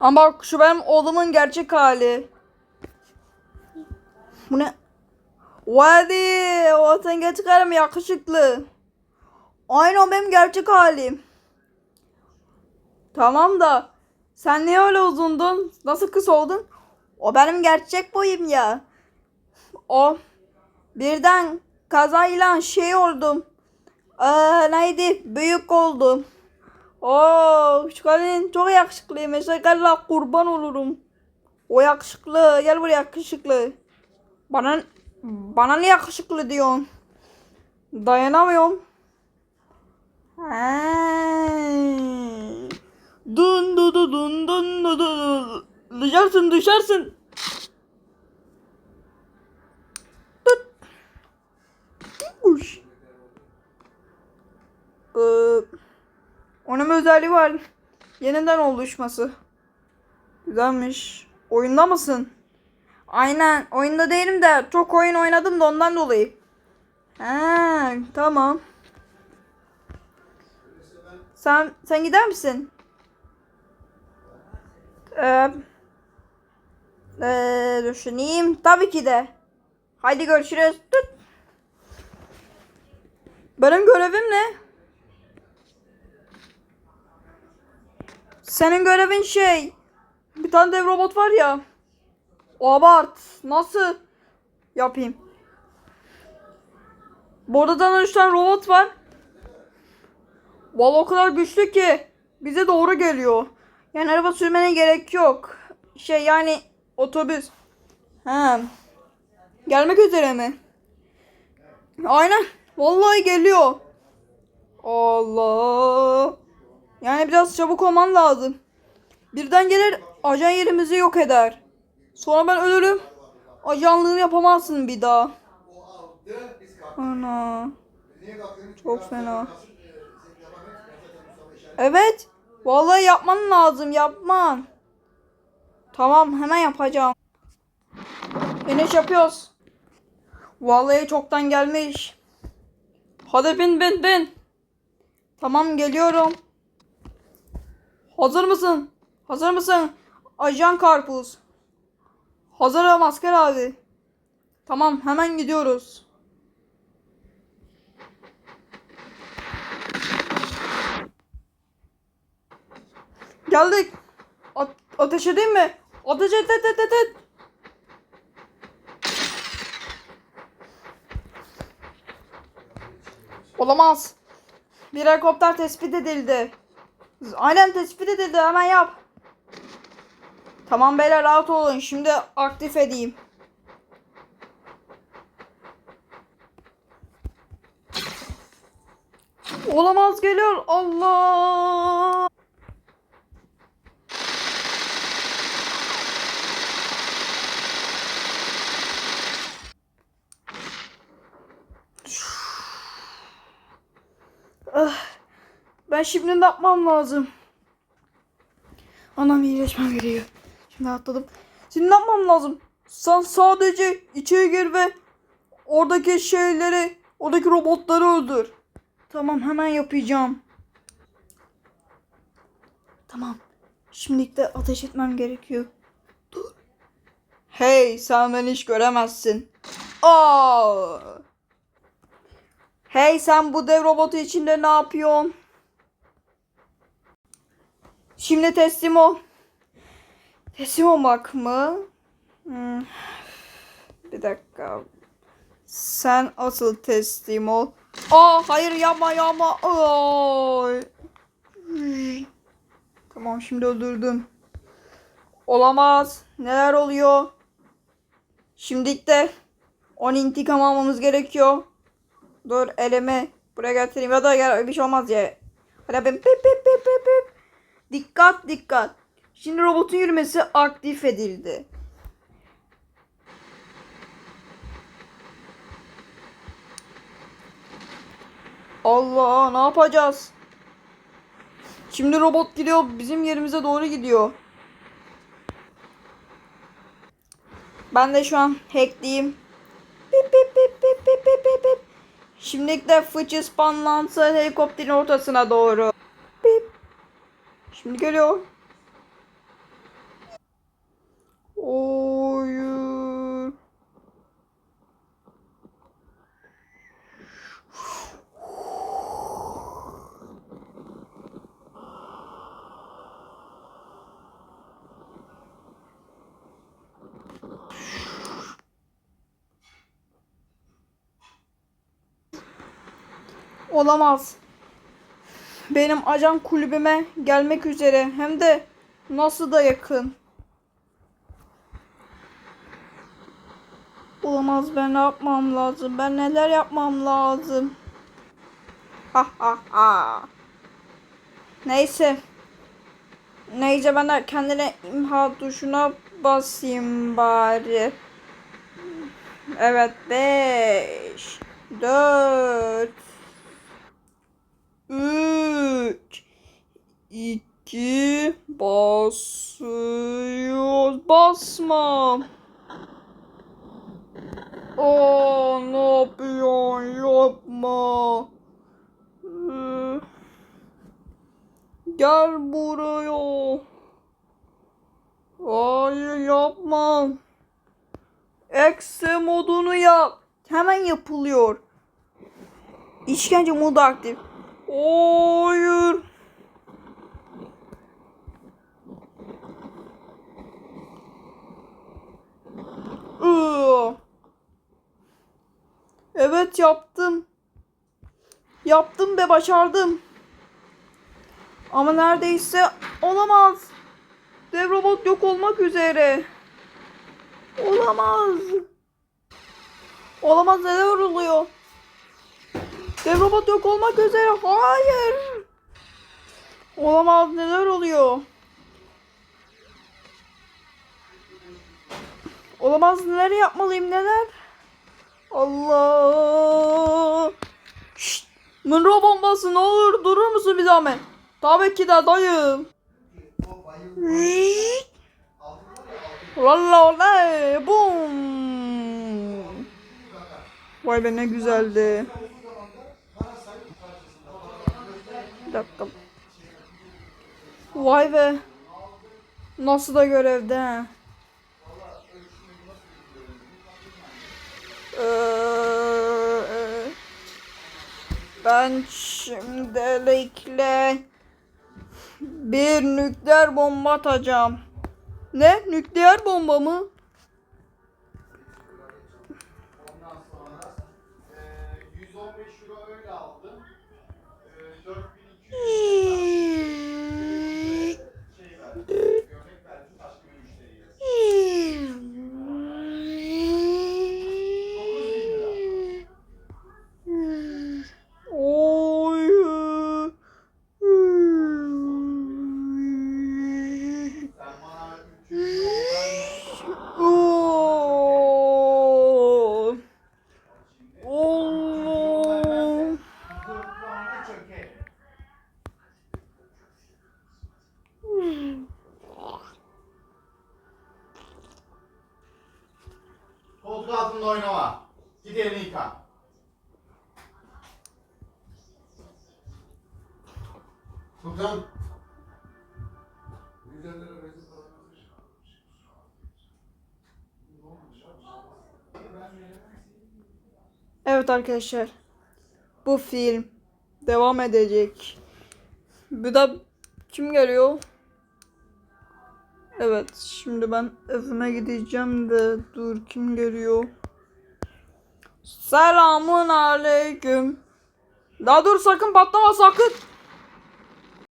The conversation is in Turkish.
Ama bak şu benim oğlumun gerçek hali. Bu ne? Vadi, o sen gerçek halim yakışıklı. Aynı o benim gerçek halim. Tamam da sen niye öyle uzundun? Nasıl kısa oldun? O benim gerçek boyum ya. O birden kazayla şey oldum. Ee, neydi? Büyük oldum. Oo, şu kadın çok yakışıklıymış. Sakalla kurban olurum. O yakışıklı. Gel buraya yakışıklı. Bana bana ne yakışıklı diyorsun? Dayanamıyorum. Dun du du dun dun du du. Düşersin düşersin. Tut. Uş. Ee, bir özelliği var. Yeniden oluşması. Güzelmiş. Oyunda mısın? Aynen. Oyunda değilim de çok oyun oynadım da ondan dolayı. Ha, tamam. Sen sen gider misin? Ee, ee, düşüneyim. Tabii ki de. Haydi görüşürüz. Tut. Benim görevim ne? Senin görevin şey. Bir tane dev robot var ya. O abart. Nasıl yapayım? Burada üç tane robot var. Valla o kadar güçlü ki bize doğru geliyor. Yani araba sürmene gerek yok. Şey yani otobüs. He. Gelmek üzere mi? Aynen. Vallahi geliyor. Allah. Yani biraz çabuk olman lazım. Birden gelir ajan yerimizi yok eder. Sonra ben ölürüm. Ajanlığını yapamazsın bir daha. Ana. Çok fena. Evet. Vallahi yapman lazım. Yapman. Tamam hemen yapacağım. Finish yapıyoruz. Vallahi çoktan gelmiş. Hadi bin bin bin. Tamam geliyorum. Hazır mısın? Hazır mısın? Ajan Karpuz. Hazırım asker abi. Tamam hemen gidiyoruz. Geldik. A- ateş edeyim mi? Ateş et et et et et. Olamaz. Bir helikopter tespit edildi. Aynen tespit edildi hemen yap. Tamam beyler rahat olun. Şimdi aktif edeyim. Olamaz geliyor. Allah. Ben şimdi ne yapmam lazım? Anam iyileşmem gerekiyor. Şimdi atladım. Şimdi ne yapmam lazım? Sen sadece içeri gir ve oradaki şeyleri, oradaki robotları öldür. Tamam hemen yapacağım. Tamam. Şimdi de ateş etmem gerekiyor. Dur. Hey sen beni hiç göremezsin. Aa! Hey sen bu dev robotu içinde ne yapıyorsun? Şimdi teslim ol. Teslim olmak mı? Hmm. Bir dakika. Sen asıl teslim ol. Aa hayır yapma yapma. Ay. Tamam şimdi öldürdüm. Olamaz. Neler oluyor? Şimdi de onun intikam almamız gerekiyor. Dur elimi buraya getireyim ya da gel bir şey olmaz ya. Hadi ben pip pip pip pip. Dikkat dikkat. Şimdi robotun yürümesi aktif edildi. Allah ne yapacağız? Şimdi robot gidiyor bizim yerimize doğru gidiyor. Ben de şu an hackliyim. Pip pip pip pip pip pip pip pip. Şimdi de fıçı spanlansın helikopterin ortasına doğru. Şimdi geliyor. Oyur. Olamaz. Benim ajan kulübüme gelmek üzere. Hem de nasıl da yakın. Olamaz ben ne yapmam lazım? Ben neler yapmam lazım? Ha ha ha. Neyse. Neyse ben de kendine imha tuşuna basayım bari. Evet 5 4 3 2 basıyoruz. Basma. Aa, ne yapıyorsun? Yapma. Gel buraya. Hayır yapma. Exe modunu yap. Hemen yapılıyor. İşkence modu aktif. Hayır. Evet yaptım. Yaptım ve başardım. Ama neredeyse olamaz. Dev robot yok olmak üzere. Olamaz. Olamaz neler oluyor? Dev robot yok olmak üzere. Hayır. Olamaz neler oluyor? Olamaz neler yapmalıyım neler? Allah. Şşt. Mınro bombası ne olur durur musun bir zahmet? Tabii ki de dayım. Valla valla bum. Vay be ne güzeldi. Bir dakika. Vay be. Nasıl da görevde ha. Ee, ben şimdilikle bir nükleer bomba atacağım. Ne? Nükleer bomba mı? Oo. vermezsen 4 puanla çöker. Koltuk altında oynama. Git elini yıka. Sultan. Evet arkadaşlar. Bu film devam edecek. Bir de kim geliyor? Evet şimdi ben evime gideceğim de dur kim geliyor? Selamun aleyküm. La dur sakın patlama sakın.